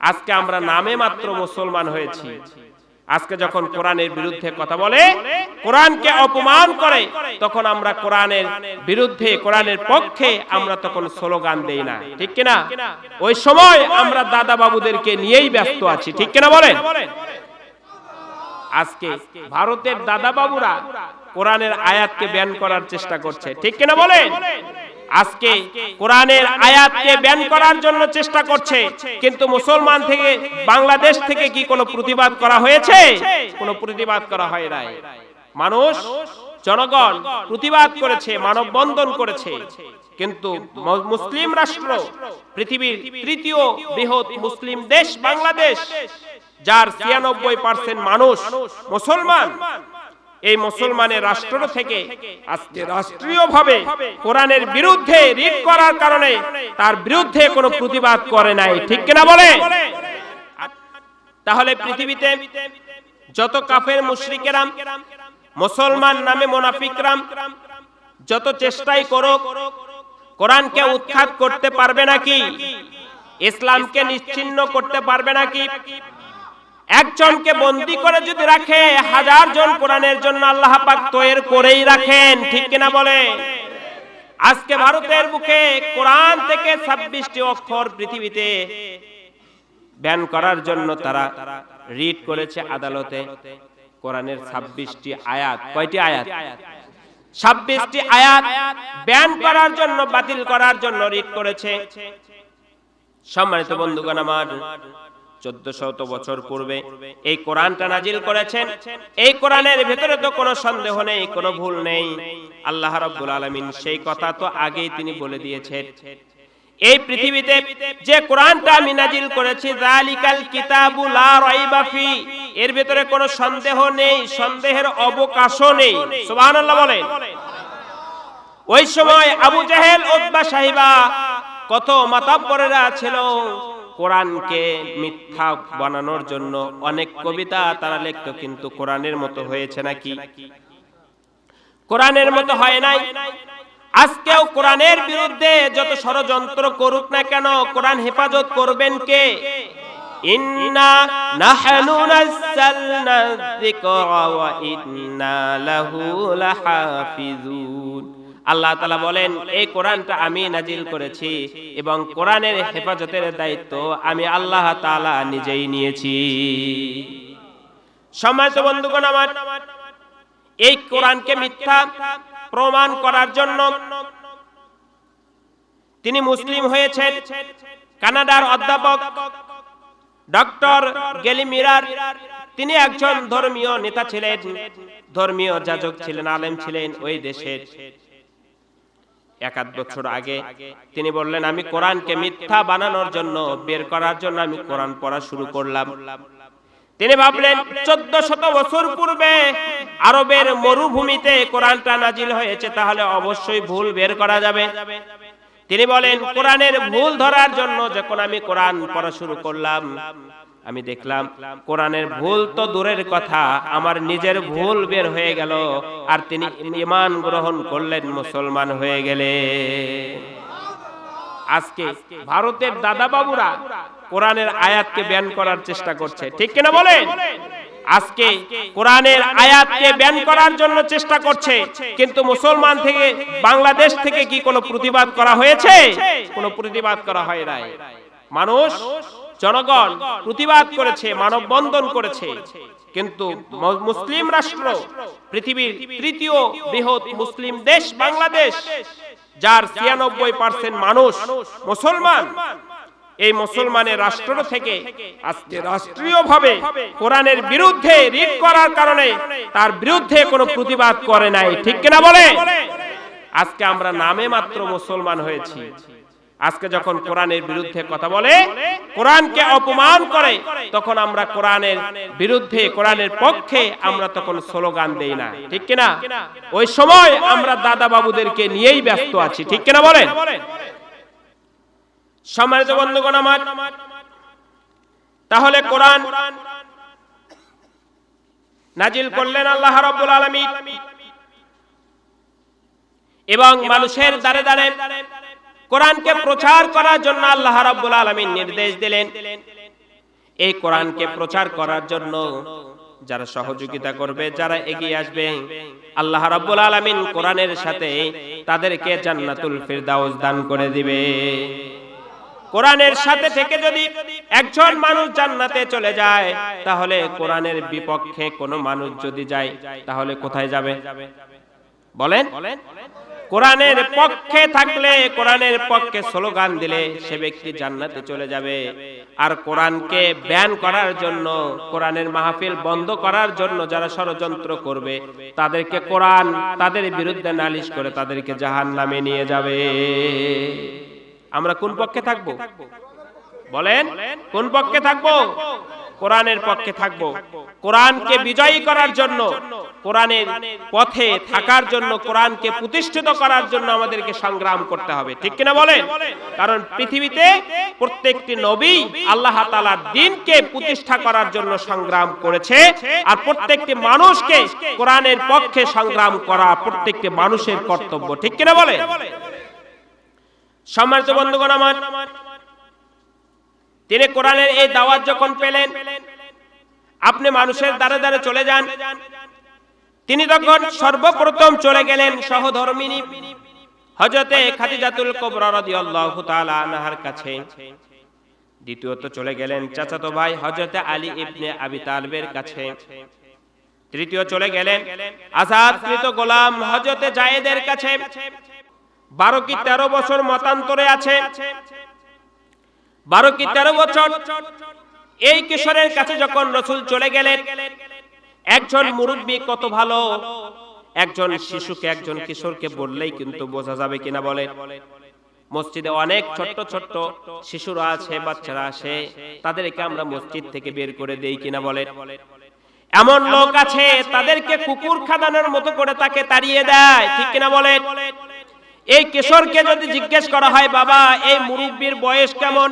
আজকে আমরা নামে মাত্র মুসলমান হয়েছি। আজকে যখন কোরআনের বিরুদ্ধে কথা বলে কোরআনকে অপমান করে তখন আমরা কোরআনের বিরুদ্ধে কোরআনের পক্ষে আমরা তখন স্লোগান দেই না। ঠিক কিনা? ওই সময় আমরা দাদা বাবুদেরকে নিয়েই ব্যস্ত আছি। ঠিক কিনা বলেন? আজকে ভারতের দাদা বাবুরা কোরআনের আয়াতকে ব্যান করার চেষ্টা করছে। ঠিক কিনা বলেন? আজকে কোরআনের আয়াতকে ব্যান করার জন্য চেষ্টা করছে। কিন্তু মুসলমান থেকে বাংলাদেশ থেকে কি কোনো প্রতিবাদ করা হয়েছে? কোনো প্রতিবাদ করা হয় নাই। মানুষ, জনগণ প্রতিবাদ করেছে, মানববন্ধন করেছে। কিন্তু মুসলিম রাষ্ট্র, পৃথিবীর তৃতীয় বৃহৎ মুসলিম দেশ বাংলাদেশ, যার ছিয়ানব্বই পার্সেন্ট মানুষ মুসলমান এই মুসলমানের রাষ্ট্র থেকে আজকে রাষ্ট্রীয়ভাবে কোরআনের বিরুদ্ধে রিট করার কারণে তার বিরুদ্ধে কোনো প্রতিবাদ করে নাই। ঠিক কিনা বলে? তাহলে পৃথিবীতে যত কাফের মুশরিকেরাম মুসলমান নামে মোনাফিকরাম যত চেষ্টাই করুক কোরআনকে উৎখাত করতে পারবে নাকি? ইসলামকে নিশ্চিহ্ন করতে পারবে নাকি? একজনকে বন্দি করে যদি রাখে, হাজার জন কোরআনের জন্য আল্লাহ পাক তৈরি করেই রাখেন, ঠিক কিনা বলে? আজকে ভারতের বুকে কোরআন থেকে ছাব্বিশটি অক্ষর পৃথিবীতে ব্যান করার জন্য তারা রিট করেছে আদালতে। কোরআনের ছাব্বিশটি আয়াত। কয়টি আয়াত? ছাব্বিশটি আয়াত ব্যান করার জন্য, বাতিল করার জন্য রিড করেছে। সম্মানিত বন্ধুগণ আমার চোদ্দ শত বছর পূর্বে এই কোরআনটা নাজিল করেছেন। এই কোরআনের ভেতরে তো কোনো সন্দেহ নেই, কোনো ভুল নেই। আল্লাহ সেই কথা তো আগেই তিনি বলে দিয়েছেন। এই পৃথিবীতে যে কোরআনটা আমি নাজিল করেছি জালিকাল এর ভেতরে কোনো সন্দেহ নেই, সন্দেহের অবকাশও নেই। সুবহানাল্লাহ বলেন। ওই সময় আবু জাহেল উতবা সাহিবা কত মাতাব্বরেরা ছিল কোরআনকে মিথ্যা বানানোর জন্য অনেক কবিতা তারা লিখতো, কিন্তু কোরআনের মতো হয়েছে নাকি? কোরআনের মতো হয় নাই। আজকেও কোরআনের বিরুদ্ধে যত ষড়যন্ত্র করুক না কেন, কোরআন হেফাজত করবেন কে? ইন্না আল্লাহ তালা বলেন, এই কোরআনটা আমি নাজিল করেছি এবং কোরআনের হেফাজতের দায়িত্ব আমি আল্লাহ তাআলা নিজেই নিয়েছি। সম্মানিত বন্ধুগণ আমার, এই কোরআনকে মিথ্যা প্রমাণ করার জন্য তিনি মুসলিম হয়েছেন। কানাডার অধ্যাপক ডক্টর গেলিমিরার তিনি একজন ধর্মীয় নেতা ছিলেন, ধর্মীয় যাজক ছিলেন, আলেম ছিলেন ওই দেশের। এক বছর আগে তিনি বললেন, আমি কোরআনকে মিথ্যা বানানোর জন্য বের করার জন্য আমি কোরআন পড়া শুরু করলাম। তিনি ভাবলেন, চোদ্দ শত বছর পূর্বে আরবের মরুভূমিতে কোরআনটা নাজিল হয়েছে, তাহলে অবশ্যই ভুল বের করা যাবে। তিনি বলেন, কোরআনের ভুল ধরার জন্য যখন আমি কোরআন পড়া শুরু করলাম আমি দেখলাম, কোরআনের ভুল তো দূরের কথা, আমার নিজের ভুল বের হয়ে গেল, আর তিনি ইমান গ্রহণ করলেন, মুসলমান হয়ে গেলে আজকে ভারতের দাদা বাবুরা কোরআনের আয়াতকে ব্যান করার চেষ্টা করছে, ঠিক কিনা বলেন? আজকে কোরআনের আয়াতকে ব্যান করার জন্য চেষ্টা করছে, কিন্তু মুসলমান থেকে বাংলাদেশ থেকে কি কোনো প্রতিবাদ করা হয়েছে? কোনো প্রতিবাদ করা হয় নাই। মানুষ জনগণ প্রতিবাদ করেছে, মানববন্ধন করেছে। কিন্তু মুসলিম রাষ্ট্র, পৃথিবীর তৃতীয় বৃহৎ মুসলিম দেশ বাংলাদেশ, যার ছিয়ানব্বই পার্সেন্ট মানুষ মুসলমান, এই মুসলমানের রাষ্ট্র থেকে আজকে রাষ্ট্রীয়ভাবে কোরআনের বিরুদ্ধে রিট করার কারণে তার বিরুদ্ধে কোনো প্রতিবাদ করে নাই। ঠিক কিনা বলে? আজকে আমরা নামে মাত্র মুসলমান হয়েছি। আজকে যখন কোরআনের বিরুদ্ধে কথা বলে কোরআনকে অপমান করে তখন আমরা কোরআনের বিরুদ্ধে কোরআনের পক্ষে আমরা তখন স্লোগান দেই না। ঠিক কিনা? ওই সময় আমরা দাদা বাবুদেরকে নিয়েই ব্যস্ত আছি। ঠিক কিনা বলেন? সম্মানিত বন্ধুগণ আমার তাহলে কোরআন নাজিল করলেন আল্লাহ রাব্বুল আলামিন। এবং মানুষের দ্বারে দ্বারে কোরআনকে প্রচার করার জন্য আল্লাহ রাব্বুল আলামিন নির্দেশ দিলেন। এই কোরআনকে প্রচার করার জন্য যারা সহযোগিতা করবে, যারা এগিয়ে আসবে, আল্লাহ রাব্বুল আলামিন কোরআনের সাথে তাদেরকে জান্নাতুল ফিরদাউস দান করে দিবে। কোরআনের সাথে থেকে যদি একজন মানুষ জান্নাতে চলে যায়, তাহলে কোরআনের বিপক্ষে কোনো মানুষ যদি যায়, তাহলে কোথায় যাবে? বলেন? কোরআনের পক্ষে থাকলে কোরআনের পক্ষে স্লোগান দিলে সে ব্যক্তি জান্নাতে চলে যাবে। আর কোরআনকে ব্যান করার জন্য, কোরআনের মাহফিল বন্ধ করার জন্য যারা ষড়যন্ত্র করবে, তাদেরকে কোরআন তাদের বিরুদ্ধে নালিশ করে তাদেরকে জাহান নামে নিয়ে যাবে। আমরা কোন পক্ষে থাকব? বলেন, কোন পক্ষে থাকব? কোরআনের পক্ষে থাকব। কোরআনকে বিজয়ী করার জন্য, কোরআনের পথে থাকার জন্য, কোরআনকে প্রতিষ্ঠিত করার জন্য আমাদেরকে সংগ্রাম করতে হবে। ঠিক কিনা বলেন? কারণ পৃথিবীতে প্রত্যেকটি নবী আল্লাহ তাআলার দিনকে প্রতিষ্ঠা করার জন্য সংগ্রাম করেছে আর প্রত্যেকটি মানুষকে কোরআনের পক্ষে সংগ্রাম করা প্রত্যেকটি মানুষের কর্তব্য। ঠিক কিনা বলেন? সম্মানিত বন্ধুগণ আমার তিনি কোরআনের এই দাওয়াত যখন পেলেন, আপনি মানুষের দ্বারে দ্বারে চলে যান। তিনি তখন সর্বপ্রথম চলে গেলেন সহধর্মিনী হজরতে খাদিজাতুল কুবরা রাদিয়াল্লাহু তাআলা আনহার কাছে। দ্বিতীয়ত চলে গেলেন চাচাতো ভাই হজরতে আলী ইবনে আবি তালবের কাছে। তৃতীয় চলে গেলেন আজাদকৃত গোলাম হজরতে জায়েদের কাছে। বারো কি তেরো বছর মতান্তরে আছে। বারো কি তেরো বছর? এই কিশোরের কাছে যখন রসুল চলে গেলেন, একজন মুরব্বী কত ভালো। একজন শিশুকে, একজন কিশোরকে বললেই কিন্তু বোঝা যাবে কিনা বলে। মসজিদে অনেক ছোট্ট ছোট্ট শিশুরা আছে, বাচ্চারা আছে, তাদেরকে আমরা মসজিদ থেকে বের করে দেই কিনা বলে। এমন লোক আছে, তাদেরকে কুকুর খাদানোর মতো করে তাকে তাড়িয়ে দেয়, ঠিক কিনা বলে? এই কিশোরকে যদি জিজ্ঞেস করা হয়, বাবা, এই মুরব্বীর বয়স কেমন?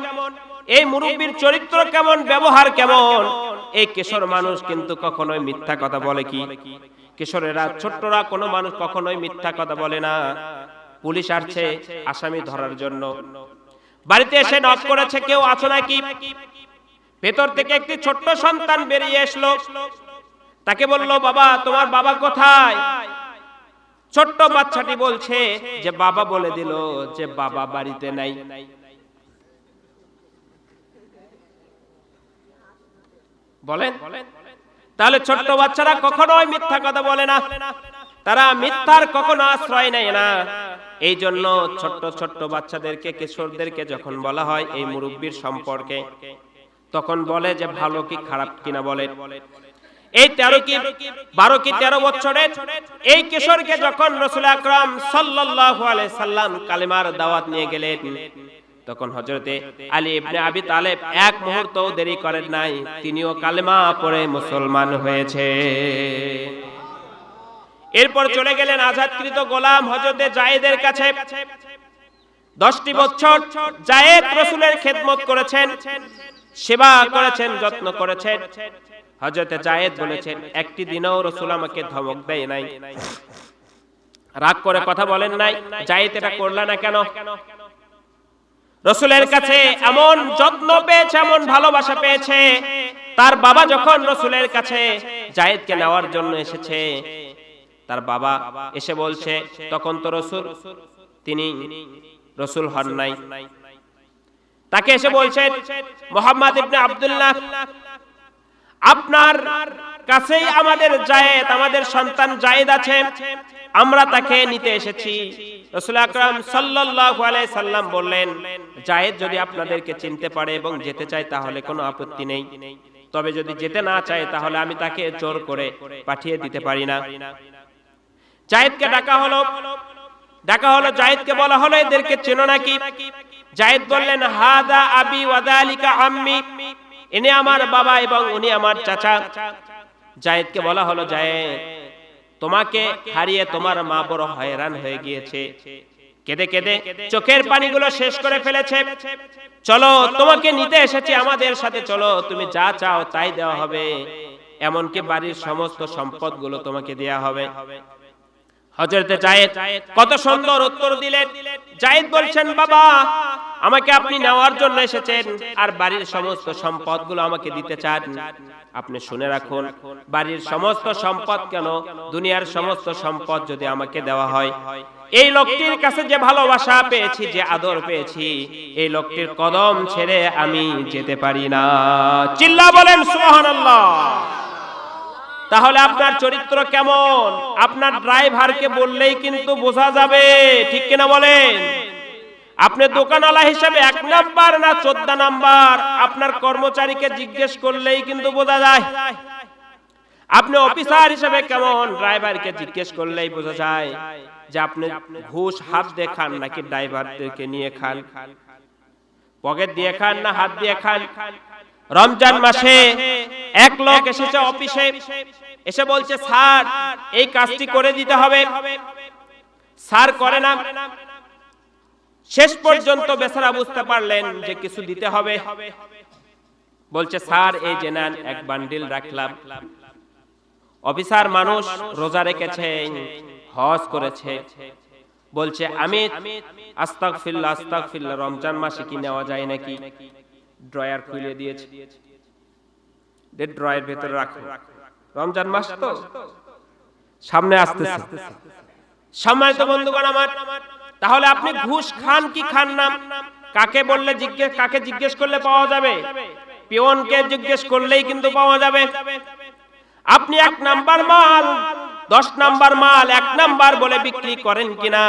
এই মুরব্বীর চরিত্র কেমন? ব্যবহার কেমন? এই কিশোর মানুষ কিন্তু কখনোই মিথ্যা কথা বলে কি? কিশোরেরা, ছোট্টরা, কোনো মানুষ কখনোই মিথ্যা কথা বলে না। পুলিশ আসছে আসামি ধরার জন্য। বাড়িতে এসে নক করেছে, কেউ আছো নাকি? ভেতর থেকে একটি ছোট্ট সন্তান বেরিয়ে এসলো। তাকে বলল, বাবা, তোমার বাবা কোথায়? ছোট্ট বাচ্চাটি বলছে যে বাবা বলে দিল যে বাবা বাড়িতে নাই। বলেন? তাহলে ছোট্ট বাচ্চারা কখনোই মিথ্যা কথা বলে না। তারা মিথ্যার কখনো আশ্রয় নেয় না। এই জন্য ছোট্ট ছোট্ট বাচ্চাদেরকে, কিশোরদেরকে যখন বলা হয় এই মুরব্বীর সম্পর্কে, তখন বলে যে ভালো কি খারাপ কিনা বলে। এই তেরো কি, বারো কি তেরো বছরের? এই কিশোরকে যখন রসুল আকরাম সাল্লাল্লাহু সাল্লাম কালিমার দাওয়াত নিয়ে গেলেন, তখন হজরতে আলী আবি তালেব এক মুহূর্ত দেরি করেন নাই, তিনিও কালেমা পড়ে মুসলমান হয়েছে। এরপর চলে গেলেন আজাদকৃত গোলাম হজরতে জায়েদের কাছে। দশটি বছর জায়েদ রসুলের খেদমত করেছেন, সেবা করেছেন, যত্ন করেছেন। হজরতে জায়েদ বলেছেন, একটি দিনও রসুল আমাকে ধমক দেয় নাই। রাগ করে কথা বলেন নাই, জায়েদ এটা করলা না কেন? রসুলের কাছে এমন যত্ন পেয়েছে, এমন ভালোবাসা পেয়েছে, তার বাবা যখন রসুলের কাছে জায়েদকে নেওয়ার জন্য এসেছে, তার বাবা এসে বলছে, তখন তো রসুল, তিনি রসুল হন নাই। তাকে এসে বলছেন মোহাম্মদ ইবনে আব্দুল্লাহ আপনার কাছেই আমাদের জায়েদ, আমাদের সন্তান জায়েদ আছে। আমরা তাকে নিতে এসেছি। রসুল আকরাম সাল্লাল্লাহু আলাইহি সাল্লাম বললেন, জায়েদ যদি আপনাদেরকে চিনতে পারে এবং যেতে চায়, তাহলে কোনো আপত্তি নেই। তবে যদি যেতে না চায়, তাহলে আমি তাকে জোর করে পাঠিয়ে দিতে পারি না। জায়েদকে ডাকা হলো। ডাকা হলো, জায়েদকে বলা হলো, এদেরকে চেনো নাকি? জায়েদ বললেন, হাদা আবি ওয়াদালিকা আম্মি। ইনি আমার বাবা এবং উনি আমার চাচা। জায়েদকে বলা হলো, জায়েদ, তোমাকে হারিয়ে তোমার মা বড় হয়রান হয়ে গিয়েছে। কেঁদে কেঁদে চোখের পানিগুলো শেষ করে ফেলেছে। চলো, তোমাকে নিতে এসেছি আমাদের সাথে। চলো, তুমি যা চাও তাই দেওয়া হবে। এমনকি বাড়ির সমস্ত সম্পদগুলো তোমাকে দেয়া হবে। হজরতে জায়েদ কত সুন্দর উত্তর দিলেন। জায়েদ বলছেন, বাবা, আমাকে আপনি নেওয়ার জন্য এসেছেন আর বাড়ির সমস্ত সম্পদগুলো আমাকে দিতে চান। আপনি শুনে রাখুন, বাড়ির সমস্ত সম্পদ কেন দুনিয়ার সমস্ত সম্পদ যদি আমাকে দেওয়া হয়? এই লোকটির কাছে যে ভালোবাসা পেয়েছি, যে আদর পেয়েছি, এই লোকটির কদম ছেড়ে আমি যেতে পারি না। চিল্লা বলেন, সুবহানাল্লাহ। তাহলে আপনার চরিত্র কেমন? আপনার ড্রাইভারকে বললেই কিন্তু বোঝা যাবে। ঠিক কিনা বলেন? আপনি দোকানওয়ালা হিসেবে এক নাম্বার না চোদ্দ নাম্বার? আপনার কর্মচারীকে জিজ্ঞেস করলেই কিন্তু বোঝা যায়। আপনি অফিসার হিসেবে কেমন? ড্রাইভারকে জিজ্ঞেস করলেই বোঝা যায় যে আপনি ঘুষ হাত দিয়ে খান নাকি ড্রাইভারদেরকে নিয়ে খান? পকেট দিয়ে খান না হাত দিয়ে খান? রমজান মাসে এক লোক এসেছে অফিসে এসে বলছে স্যার এই কাজটি করে দিতে হবে। স্যার করে না। শেষ পর্যন্ত বেচারা বুঝতে পারলেন যে কিছু দিতে হবে। বলছে স্যার এই যে নেন এক বান্ডিল রাখলাম। অফিসার মানুষ রোজা রেখেছে হজ করেছে। বলছে আমি আস্তাক ফিল্লা আস্তাক ফিল্লা রমজান মাসে কি নেওয়া যায় নাকি? ড্রয়ার খুলে দিয়েছে। ড্রয়ের ভেতরে রাখো। রমজান মাস তো? সামনে আসতেছে। সম্মানিত বন্ধুগণ আমার। তাহলে আপনি ঘুষ খান কি খান না? কাকে বললে জিজ্ঞেস কাকে জিজ্ঞেস করলে পাওয়া যাবে? পিয়নকে জিজ্ঞেস করলেই কিন্তু পাওয়া যাবে। আপনি এক নাম্বার মাল দশ নাম্বার মাল এক নাম্বার বলে বিক্রি করেন কিনা?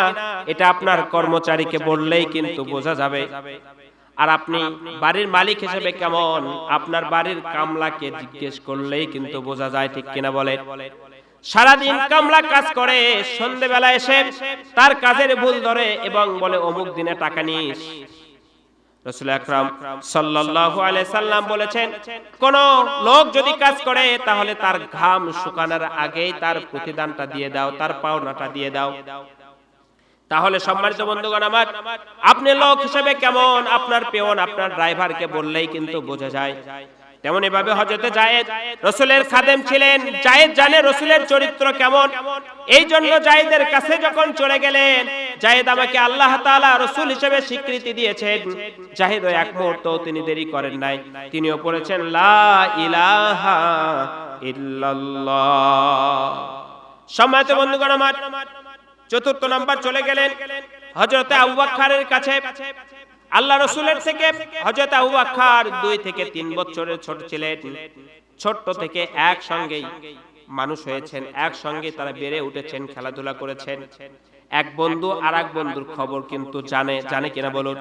এটা আপনার কর্মচারীকে বললেই কিন্তু বোঝা যাবে। আর আপনি বাড়ির মালিক হিসেবে কেমন? আপনার বাড়ির কামলাকে জিজ্ঞেস করলেই কিন্তু বোঝা যায় ঠিক কিনা বলে। সারাদিন কামলা কাজ করে, সন্ধেবেলা এসে তার কাজের ভুল ধরে এবং বলে, অমুক দিনে টাকা নিস। তাহলে তার ঘাম শুকানোর আগেই তার প্রতিদানটা দিয়ে দাও, তার পাওনাটা দিয়ে দাও। তাহলে সম্মানিত বন্ধুগণ আমার, আপনি লোক হিসেবে কেমন? আপনার পেওন আপনার ড্রাইভারকে বললেই কিন্তু বোঝা যায়। তেমন এভাবে হজরতে জায়েদ রসুলের খাদেম ছিলেন। জায়েদ জানে রসুলের চরিত্র কেমন। এই জন্য জায়েদের কাছে যখন চলে গেলেন, জায়েদ আমাকে আল্লাহ তাআলা রসুল হিসেবে স্বীকৃতি দিয়েছেন। জাহিদ এক মুহূর্ত তিনি দেরি করেন নাই। তিনিও পড়েছেন, লা ইলাহা ইল্লাল্লাহ। সম্মানিত বন্ধুগণ আমার চতুর্থ নাম্বার চলে গেলেন হজরতে আবু বকরের কাছে। আল্লাহ রসুলের থেকে হজরত আবু বকর দুই থেকে তিন বছরের ছোট ছিলেন। ছোট্ট থেকে একসঙ্গেই মানুষ হয়েছেন একসঙ্গে তারা বেড়ে উঠেছেন, খেলাধুলা করেছেন। এক বন্ধু আর এক বন্ধুর খবর কিন্তু জানে জানে কিনা বলুন?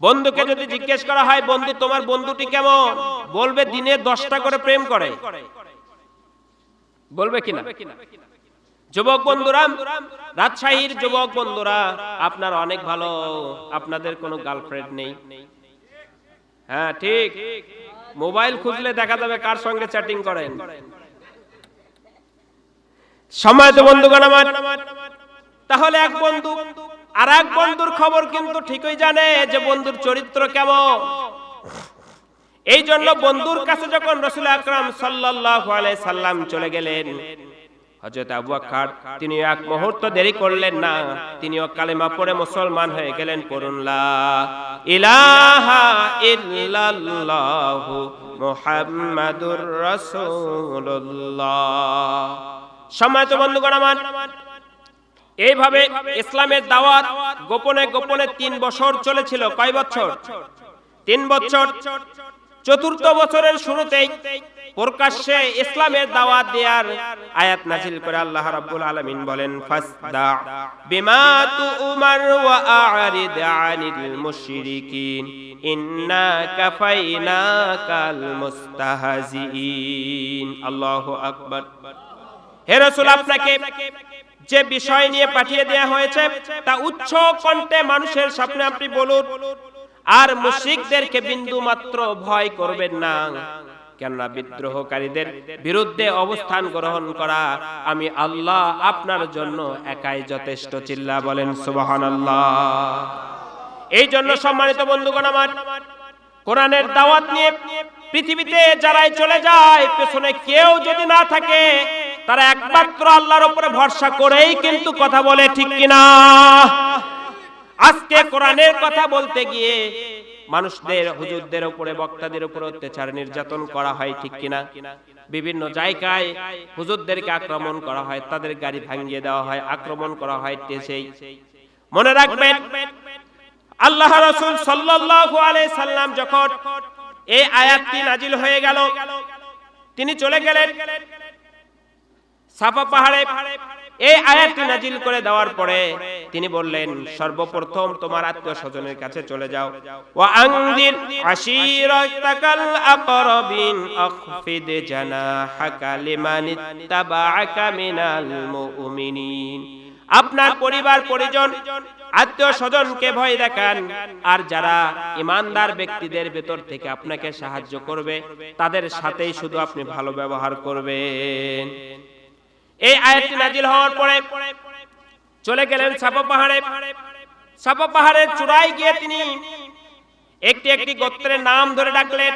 বন্ধুকে যদি জিজ্ঞেস করা হয়, বন্ধু, তোমার বন্ধুটি কেমন? বলবে, দিনে দশটা করে প্রেম করে। বলবে কিনা? যুবক বন্ধুরা, রাজশাহীর যুবক বন্ধুরা, আপনার অনেক ভালো, আপনাদের কোনো গার্লফ্রেন্ড নেই। হ্যাঁ ঠিক। মোবাইল খুঁজলে দেখা যাবে কার সঙ্গে চ্যাটিং করেন। সময় তো বন্ধুগণ আমার, তাহলে এক বন্ধু আর এক বন্ধুর খবর কিন্তু ঠিকই জানে যে বন্ধুর চরিত্র কেমন। এই জন্য বন্ধুর কাছে যখন রসুল আকরাম আলাইহি সাল্লাম চলে গেলেন হযরত আবু তিনি এক মুহূর্ত দেরি করলেন না। তিনিও কালেমা পড়ে মুসলমান হয়ে গেলেন করুন ইলাহা ইল্লাল্লাহ মুহাম্মাদুর রাসূলুল্লাহ। সম্মানিত বন্ধুগণ আমার, এইভাবে ইসলামের দাওয়াত গোপনে গোপনে তিন বছর চলেছিল, কয় বছর? তিন বছর। চতুর্থ বছরের শুরুতেই প্রকাশ্যে ইসলামের দাওয়াত দেওয়ার আয়াত নাজিল করে আল্লাহ রাব্বুল আলামিন বলেন, ফাসদা বিমা তুমার ওয়া আরিদ আনিল মুশরিকিন, ইন্না কাফাইনাকাল মুস্তাহজিইন আল্লাহু আকবার। হে রাসূল, আপনাকে যে বিষয় নিয়ে পাঠিয়ে দেয়া হয়েছে, তা উচ্চ কণ্ঠে মানুষের সামনে আপনি বলুন। আর মুশরিকদেরকে বিন্দু মাত্র ভয় করবেন না। কেননা বিদ্রোহকারীদের বিরুদ্ধে অবস্থান গ্রহণ করা আমি আল্লাহ আপনার জন্য একাই যথেষ্ট চিল্লা বলেন, সুবহানাল্লাহ। এই জন্য সম্মানিত বন্ধুগণ আমার কোরআনের দাওয়াত নিয়ে পৃথিবীতে যারাই চলে যায়, পেছনে কেউ যদি না থাকে, তারা একমাত্র আল্লাহর উপরে ভরসা করেই কিন্তু কথা বলে, ঠিক কিনা? আজকে কোরআনের কথা বলতে গিয়ে মানুষদের, হুজুরদের উপরে, বক্তাদের উপরে অত্যাচার নির্যাতন করা হয় ঠিক কিনা? বিভিন্ন জায়গায় হুজুরদেরকে আক্রমণ করা হয়, তাদের গাড়ি ভাঙিয়ে দেওয়া হয়, আক্রমণ করা হয় টেসেই মনে রাখবেন, আল্লাহ রাসূল সাল্লাল্লাহু আলাইহি সাল্লাম যখন এই আয়াতটি নাজিল হয়ে গেল, তিনি চলে গেলেন। সাফা পাহাড়ে এই আয়াতটি নাজিল করে দেওয়ার পরে তিনি বললেন, সর্বপ্রথম তোমার আত্মীয় স্বজনের কাছে চলে যাও। ওয়া আনদির আশিরাতাকাল আকরাবিন আখফিদ জানাহাকা লিমান ইত্তাবাআকা মিনাল মুমিনিন। আপনার পরিবার, পরিজন, আত্মীয় স্বজনকে ভয় দেখান। আর যারা ইমানদার ব্যক্তিদের ভেতর থেকে আপনাকে সাহায্য করবে, তাদের সাথেই শুধু আপনি ভালো ব্যবহার করবেন। এই আয়াতটি নাজিল হওয়ার পরে চলে গেলেন সাপা পাহাড়ে। সাপা পাহাড়ের চূড়ায় গিয়ে তিনি একটি একটি গোত্রের নাম ধরে ডাকলেন।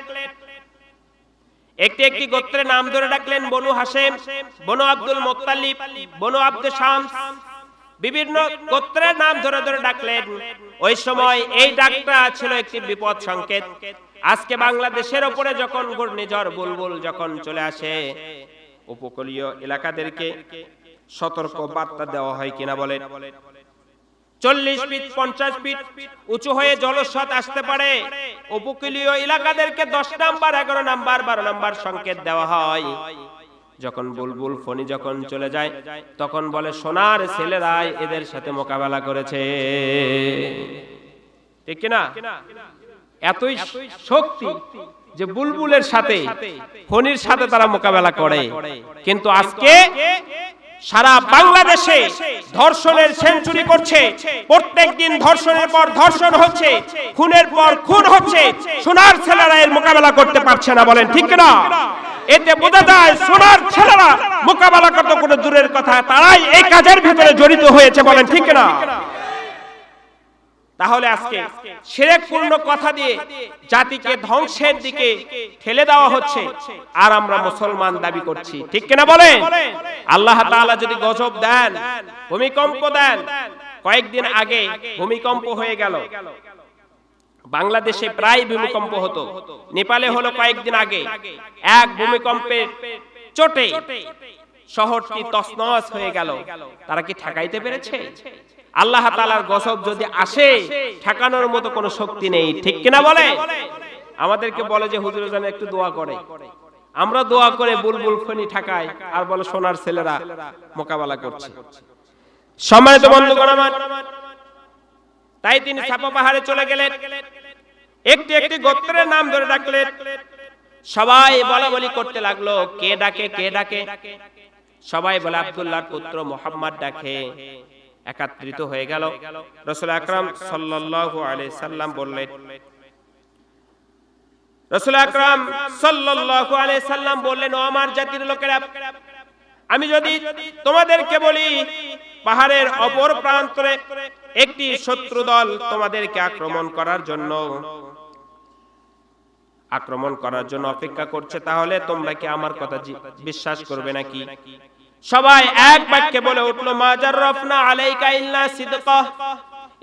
একটি একটি গোত্রের নাম ধরে ডাকলেন বনু হাসেম বনু আব্দুল মোত্তালিব, বনু আব্দুল শামস। বিভিন্ন গোত্রের নাম ধরে ধরে ডাকলেন। ওই সময় এই ডাকটা ছিল একটি বিপদ সংকেত। আজকে বাংলাদেশের উপরে যখন ঘূর্ণিঝড়, বুলবুল যখন চলে আসে উপকূলীয় এলাকাদেরকে সতর্ক বার্তা দেওয়া হয় কিনা বলেন। চল্লিশ ফিট, পঞ্চাশ ফিট উঁচু হয়ে জলস্রোত আসতে পারে। উপকূলীয় এলাকাদেরকে দশ নাম্বার, এগারো নাম্বার, বারো নাম্বার সংকেত দেওয়া হয়। যখন বুলবুল ফণি যখন চলে যায়, তখন বলে, সোনার ছেলেরাই এদের সাথে মোকাবেলা করেছে। ঠিক কিনা? এতই শক্তি যে বুলবুলের সাথে, ফণির সাথে তারা মোকাবেলা করে। কিন্তু আজকে সারা বাংলাদেশে ধর্ষণের সেঞ্চুরি করছে। প্রত্যেক দিন ধর্ষণের পর ধর্ষণ হচ্ছে, খুনের পর খুন হচ্ছে। সোনার ছেলেরা এর মোকাবেলা করতে পারছে না বলেন, ঠিক না এতে বোঝা যায় সোনার ছেলেরা মোকাবেলা করতে কোনো দূরের কথা, তারাই এই কাজের ভিতরে জড়িত হয়েছে বলেন, ঠিক না তাহলে আজকে সেরেকপূর্ণ কথা দিয়ে জাতিকে ধ্বংসের দিকে ঠেলে দেওয়া হচ্ছে। আর আমরা মুসলমান দাবি করছি। ঠিক কিনা বলেন? আল্লাহ তাআলা যদি গজব দেন ভূমিকম্প দেন কয়েকদিন আগে ভূমিকম্প হয়ে গেল। বাংলাদেশে প্রায় ভূমিকম্প হতো। নেপালে হলো কয়েকদিন আগে। এক ভূমিকম্পের চোটে শহরটি তছনছ হয়ে গেল। তারা কি ঠেকাইতে পেরেছে? আল্লাহ তালার গসব যদি আসে, ঠেকানোর মতো কোনো শক্তি নেই। ঠিক কিনা বলে? আমাদেরকে বলে যে হুজুর যেন একটু দোয়া করে। আমরা দোয়া করে বুলবুল ফনি ঠাকাই আর বলে সোনার ছেলেরা মোকাবেলা করছে। সম্মানিত বন্ধুগণ আমার, তাই তিনি ছাপা পাহাড়ে চলে গেলেন। একটি একটি গোত্রের নাম ধরে ডাকলেন। সবাই বলা বলি করতে লাগল, কে ডাকে কে ডাকে? সবাই বলে, আব্দুল্লাহর পুত্র মোহাম্মদ ডাকে। একাত্রিত হয়ে গেল। রসুল আকরাম সাল্লাল্লাহু আলাইহি সাল্লাম বললেন, রসুল আকরাম সাল্লাল্লাহু আলাইহি সাল্লাম বললেন, ও আমার জাতির লোকেরা, আমি যদি তোমাদেরকে বলি, পাহাড়ের অপর প্রান্তরে একটি শত্রু দল তোমাদেরকে আক্রমণ করার জন্য, আক্রমণ করার জন্য অপেক্ষা করছে, তাহলে তোমরা কি আমার কথা বিশ্বাস করবে নাকি? সবাই এক বাক্যে বলে উঠল মাজার রফনা আলাইকা ইল্লা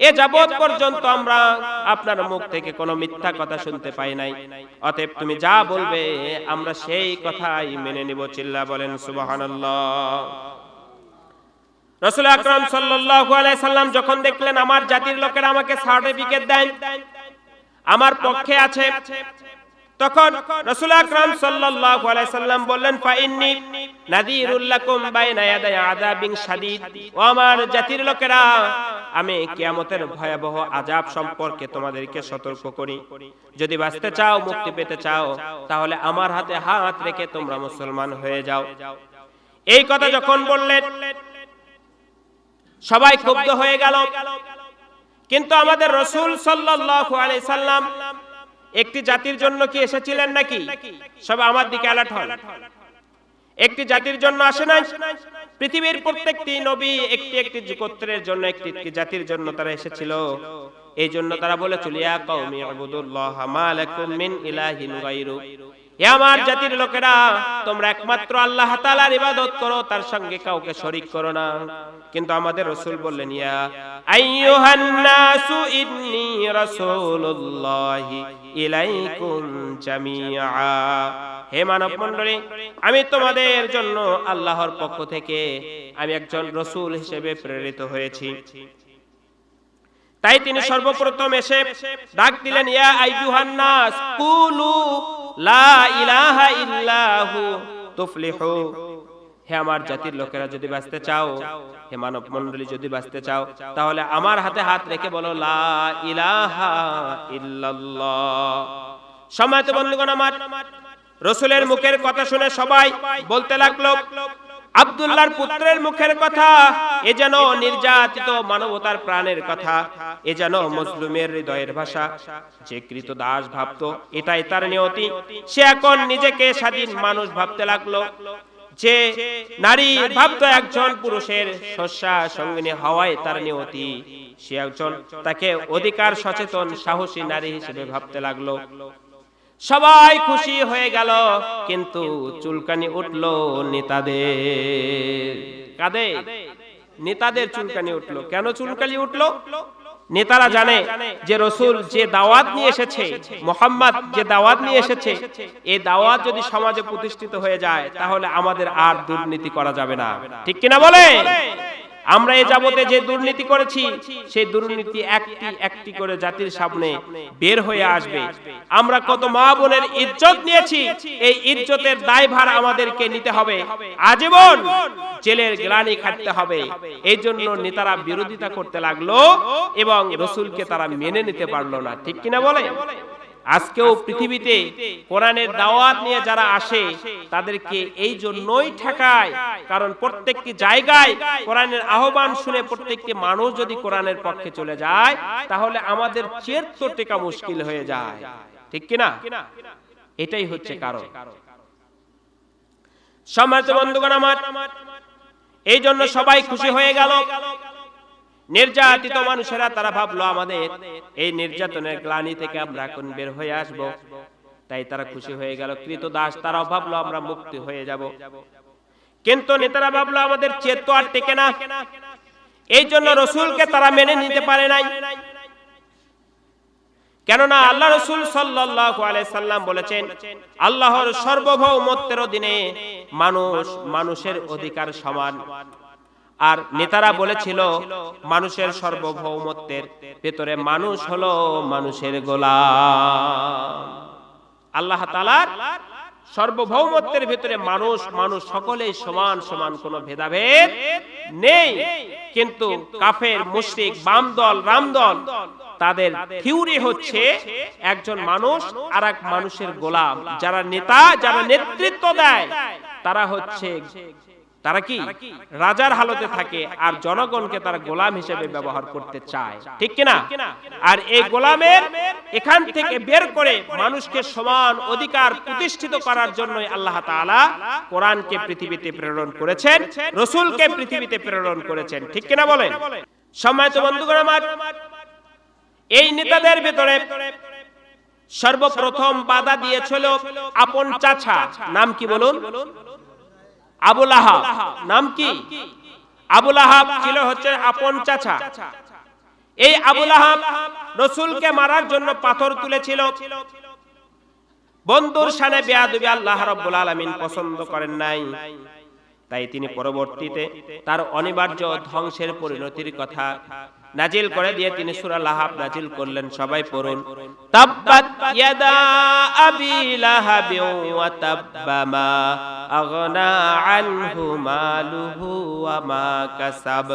এ যাবৎ পর্যন্ত আমরা আপনার মুখ থেকে কোনো মিথ্যা কথা শুনতে পাই নাই। অতএব তুমি যা বলবে, আমরা সেই কথাই মেনে নিব, চিল্লা বলেন, সুবহানাল্লাহ। রসুল আকরাম সাল্লাল্লাহু আলাইহি সাল্লাম যখন দেখলেন, আমার জাতির লোকেরা আমাকে সার্টিফিকেট দেন, আমার পক্ষে আছে। তখন রসুল আকরাম সাল্লাল্লাহু আলাইহি সাল্লাম বললেন, ফা ইন্নী নাযীরুল লাকুম বাইনা ইয়াদাই আযাবিন শাদীদ। ও আমার জাতির লোকেরা, আমি কিয়ামতের ভয়াবহ আযাব সম্পর্কে তোমাদেরকে সতর্ক করি। যদি বাঁচতে চাও, মুক্তি পেতে চাও, তাহলে আমার হাতে হাত রেখে তোমরা মুসলমান হয়ে যাও। এই কথা যখন বললেন, সবাই ক্ষুব্ধ হয়ে গেল। কিন্তু আমাদের রসুল সাল্লাল্লাহু আলাইহি সাল্লাম একটি জাতির জন্য কি এসেছিলেন নাকি? সব আমার দিকে অ্যালার্ট হন। একটি জাতির জন্য আসে নাই? পৃথিবীর প্রত্যেকটি নবী একটি একটি গোত্রের জন্য, একটি একটি জাতির জন্য তারা এসেছিল। এই জন্য তারা বলেছিল, ইয়া কওমি আবুদুল্লাহ মা লাকুম মিন ইলাহিন গায়রু। এ আমার জাতির লোকেরা, তোমরা একমাত্র আল্লাহ তাআলার ইবাদত করো, তার সঙ্গে কাউকে শরীক করো না। কিন্তু আমাদের রাসূল বললেন, ইয়া আইয়ুহান নাসু ইন্নী ইলাইকুম জামিআ। হে মানব মণ্ডলী আমি তোমাদের জন্য আল্লাহর পক্ষ থেকে আমি একজন রসুল হিসেবে প্রেরিত হয়েছি। তাই তিনি সর্বপ্রথম এসে ডাক দিলেন, ইয়া আইয়ুহান নাস কুলু হে আমার জাতির লোকেরা যদি বাঁচতে চাও, হে মানব মন্ডলী যদি বাঁচতে চাও, তাহলে আমার হাতে হাত রেখে বলো, লা ইলাহা ইল্লাল্লাহ। সময়ত বন্ধুগণ আমার রসুলের মুখের কথা শুনে সবাই বলতে লাগল আব্দুল্লাহর পুত্রের মুখের কথা এ যেন নির্যাতিত মানবতার প্রাণের কথা এ যেন মুসলিমের হৃদয়ের ভাষা। যে কৃত দাস ভাবতো এটাই তার নিয়তি। সে এখন নিজেকে স্বাধীন মানুষ ভাবতে লাগল। যে নারী ভাবতো একজন পুরুষের শস্যা সঙ্গিনী হওয়ায় তার নিয়তি। সে একজন তাকে অধিকার সচেতন সাহসী নারী হিসেবে ভাবতে লাগল। সবাই খুশি হয়ে গেল, কিন্তু চুলকানি উঠল নেতাদের। কাদের? নেতাদের চুলকানি উঠল। কেন চুলকানি উঠল? নেতারা জানে যে রসুল যে দাওয়াত নিয়ে এসেছে, মোহাম্মদ যে দাওয়াত নিয়ে এসেছে এই দাওয়াত যদি সমাজে প্রতিষ্ঠিত হয়ে যায়, তাহলে আমাদের আর দুর্নীতি করা যাবে না। ঠিক কিনা বলে আমরা এ যাবতে যে দুর্নীতি করেছি, সেই দুর্নীতি একটি একটি করে জাতির সামনে বের হয়ে আসবে। আমরা কত মা বোনের ইজ্জত নিয়েছি, এই ইজ্জতের দায়ভার আমাদেরকে নিতে হবে। আজীবন জেলের গ্লানি খাটতে হবে। এই জন্য নেতারা বিরোধিতা করতে লাগল এবং রসুলকে তারা মেনে নিতে পারল না। ঠিক কিনা বলে? আজকেও পৃথিবীতে কোরআনের দাওয়াত নিয়ে যারা আসে তাদেরকে এই জন্যই ঠেকায়। কারণ প্রত্যেকটি জায়গায় কোরআনের আহ্বান শুনে প্রত্যেকটি মানুষ যদি কোরআনের পক্ষে চলে যায় তাহলে আমাদের চেরতো টেকা মুশকিল হয়ে যায়। ঠিক কিনা? এটাই হচ্ছে কারণ। সম্মানিত বন্ধুগণ আমার এই জন্য সবাই খুশি হয়ে গেল। নির্যাতিত মানুষেরা, তারা ভাবলো, আমাদের এই নির্যাতনের গ্লানি থেকে আমরা এখন বের হয়ে আসব। তাই তারা খুশি হয়ে গেল। কৃত দাস, তারাও ভাবলো, আমরা মুক্তি হয়ে যাব। কিন্তু নেতারা ভাবলো, আমাদের চেত তো আর টেকে না। এই জন্য রসুলকে তারা মেনে নিতে পারে নাই। কেননা আল্লাহ রসুল আলাইহি সাল্লাম বলেছেন, আল্লাহর সর্বভৌমত্বের দিনে মানুষ মানুষের অধিকার সমান। আর নেতারা বলেছিল মানুষের সার্বভৌমত্বের ভেতরে মানুষ হলো মানুষের গোলাম। আল্লাহ তালার সার্বভৌমত্বের ভেতরে মানুষ মানুষ সকলেই সমান সমান কোনো ভেদাভেদ নেই। কিন্তু কাফের মুশরিক বাম দল রাম দল তাদের থিওরি হচ্ছে একজন মানুষ আর এক মানুষের গোলাম। যারা নেতা যারা নেতৃত্ব দেয় তারা হচ্ছে তারা কি রাজার হালতে থাকে আর জনগণকে তারা গোলাম হিসেবে ব্যবহার করতে চায়। ঠিক কিনা আর এই গোলামের এখান থেকে বের করে মানুষকে সমান অধিকার প্রতিষ্ঠিত করার জন্য আল্লাহ তাআলা কোরআনকে পৃথিবীতে প্রেরণ করেছেন রসুলকে পৃথিবীতে প্রেরণ করেছেন। ঠিক কিনা বলেন? সম্মানিত বন্ধুগণ আমার এই নেতাদের ভেতরে সর্বপ্রথম বাধা দিয়েছিল আপন চাচা। নাম কি বলুন? আবুল আহাব। নাম কি? আবুল আহাব ছিল হচ্ছে আপন চাচা। এই আবুল আহাব রসুলকে মারার জন্য পাথর তুলেছিল। বন্ধুর সানে বেয়াদবি আল্লাহ রাব্বুল আলামিন পছন্দ করেন নাই। তাই তিনি পরবর্তীতে তার অনিবার্য ধ্বংসের পরিণতির কথা নাজিল করে দিয়ে তিনি সূরা লাহাব নাজিল করলেন সবাই পড়ুন তাব্বাত ইয়াদা আবি লাহাবি ওয়া তাব্বা মা আগনা আনহু মালুহু ওয়া মা কাসাব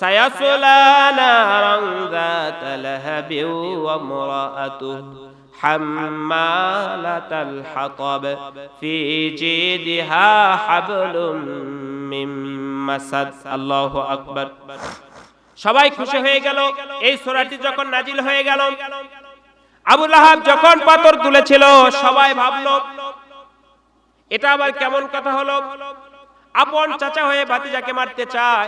সায়াসলা নারান যাত লাহাবি ওয়া ইমরাআতুহু حمالة الحطب في جيدها حبل من مسد الله أكبر সবাই খুশি হয়ে গেল। এই সোরাটি যখন নাজিল হয়ে গেল, আবুল আহাব যখন পাথর তুলেছিল, সবাই ভাবলো, এটা আবার কেমন কথা হলো? আপন চাচা হয়ে ভাতিজাকে মারতে চায়।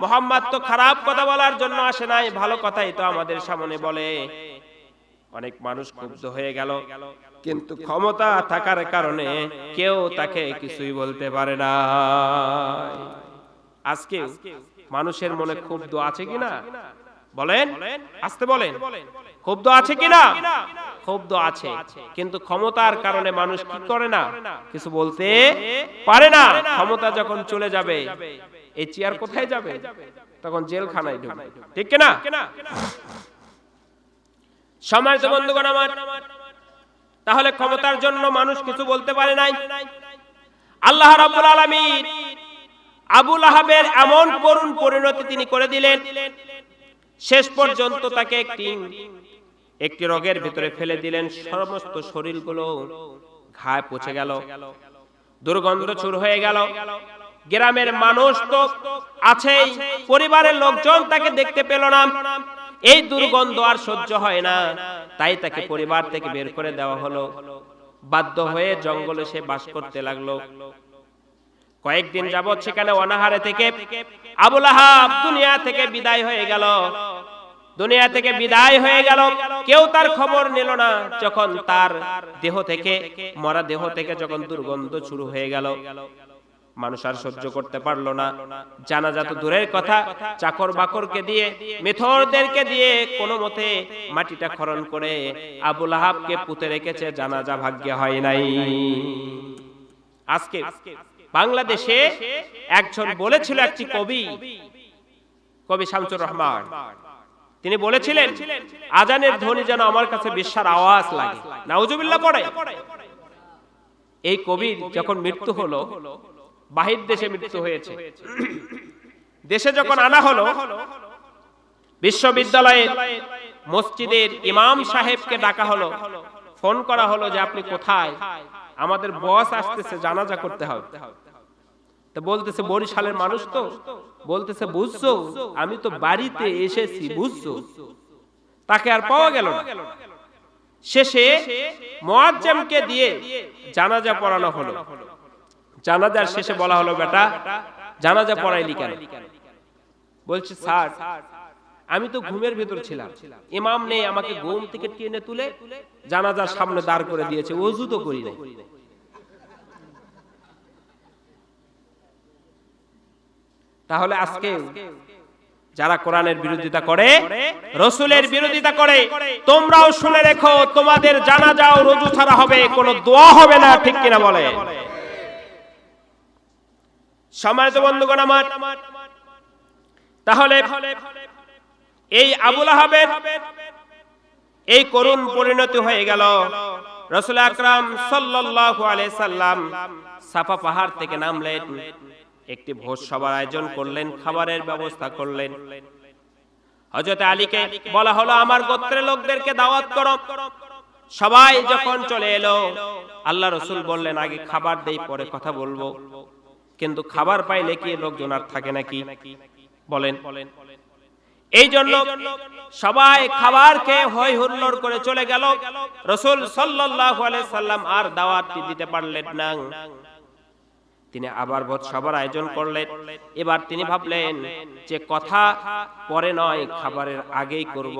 মোহাম্মদ তো খারাপ কথা বলার জন্য আসে নাই, ভালো কথাই তো আমাদের সামনে বলে। অনেক মানুষ ক্ষুব্ধ হয়ে গেল। কিন্তু ক্ষমতা থাকার কারণে কেউ তাকে কিছুই বলতে পারে না আজকে মানুষের মনে ক্ষুব্ধ আছে কিনা? বলেন? আসতে বলেন। ক্ষুব্ধ আছে কিনা? ক্ষুব্ধ আছে। কিন্তু ক্ষমতার কারণে মানুষ কি করে না। কিছু বলতে পারে না। ক্ষমতা যখন চলে যাবে এই চেয়ার কোথায় যাবে? তখন জেলখানায় ঢুকবে। ঠিক কিনা? সমাজ বন্ধুগণ আমার তাহলে ক্ষমতার জন্য মানুষ কিছু বলতে পারে নাই? আল্লাহ রাব্বুল আলামিন আবুল আহাবের এমন করুণ পরিণতি তিনি করে দিলেন, শেষ পর্যন্ত তাকে একটি একটি রোগের ভিতরে ফেলে দিলেন, সমস্ত শরীরগুলো ঘায়ে পচে গেল, দুর্গন্ধ চুর হয়ে গেল। গ্রামের মানুষ তো আছেই, পরিবারের লোকজন তাকে দেখতে পেল না। এই দুর্গন্ধ আর সহ্য হয় না, তাই তাকে পরিবার থেকে বের করে দেওয়া হলো। বাধ্য হয়ে জঙ্গলে সে বাস করতে লাগল। কয়েকদিন যাবৎ সেখানে অনাহারে থেকে আবুল আহাব দুনিয়া থেকে বিদায় হয়ে গেল। দুনিয়া থেকে বিদায় হয়ে গেল। কেউ তার খবর নিল না। যখন তার দেহ থেকে, মরা দেহ থেকে যখন দুর্গন্ধ শুরু হয়ে গেল, মানুষ আর সহ্য করতে পারল না। জানাজা তো দূরের কথা। চাকর বাকরকে দিয়ে, মেথরদেরকে দিয়ে কোনো মতে মাটিটা খরণ করে আবুল আহাবকে পুঁতে রেখেছে। জানাজা ভাগ্যে হয় নাই। আজকে বাংলাদেশে একজন বলেছিল একটি কবি কবি। শামসুর রহমান। তিনি বলেছিলেন আজানের ধ্বনি যেন আমার কাছে বিশ্বার আওয়াজ লাগে। নাউজুবিল্লাহ পড়ে। এই কবির যখন মৃত্যু হলো বাহির দেশে মৃত্যু হয়েছে। দেশে যখন আনা হলো বিশ্ববিদ্যালয়ে মসজিদের ইমাম সাহেবকে ডাকা হলো। ফোন করা হলো যে আপনি কোথায়? আমাদের বস আসতেছে জানাজা করতে হবে। তা বলতেছে, বরিশালের মানুষ তো। বলতেছে, বুঝছ? আমি তো বাড়িতে এসেছি, বুঝছ? তাকে আর পাওয়া গেল না। শেষে মোয়াজ্জেমকে দিয়ে জানাজা পড়ানো হলো। জানাজার শেষে বলা হলো, বেটা, জানাজা পড়াইলি কেন? বলছে, স্যার, আমি তো ঘুমের ভেতর ছিলাম। ইমাম নেই আমাকে ঘুম থেকে টেনে তুলে জানাজার সামনে দাঁড় করে দিয়েছে। ওযু তো করি নাই। তাহলে আজকে যারা কোরআনের বিরোধিতা করে রসুলের বিরোধিতা করে তোমরাও শুনে রেখো তোমাদের জানা যাও রজু ছাড়া হবে কোনো দোয়া হবে না ঠিক কিনা বলে? সম্মানিত বন্ধুগণ আমার তাহলে এই আবুল আহাবের এই করুণ পরিণতি হয়ে গেল। রসুল আকরাম সাল্লাল্লাহু আলাইহি সাল্লাম সাফা পাহাড় থেকে নামলেন। একটি ভোজ সভার আয়োজন করলেন, খাবারের ব্যবস্থা করলেন। হযরত আলীকে বলা হলো, আমার গোত্রের লোকদেরকে দাওয়াত করো। সবাই যখন চলে এলো, আল্লাহ রসুল বললেন, আগে খাবার দেই, পরে কথা বলব। কিন্তু খাবার পাইলে কি লোকজন আর থাকে নাকি? বলেন। এই জন্য সবাই খাবার খেয়ে হই হুল্লোড় করে চলে গেল। রসুল আলাইহি সাল্লাম আর দাওয়াত দিতে পারলেন না। তিনি আবার ভোজ সবার আয়োজন করলেন। এবার তিনি ভাবলেন যে কথা পরে নয়, খাবারের আগেই করব।